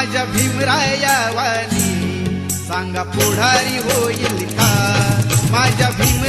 माझ्या भीमरायावानी सांगा पुढारी होईल का? माझ्या भीम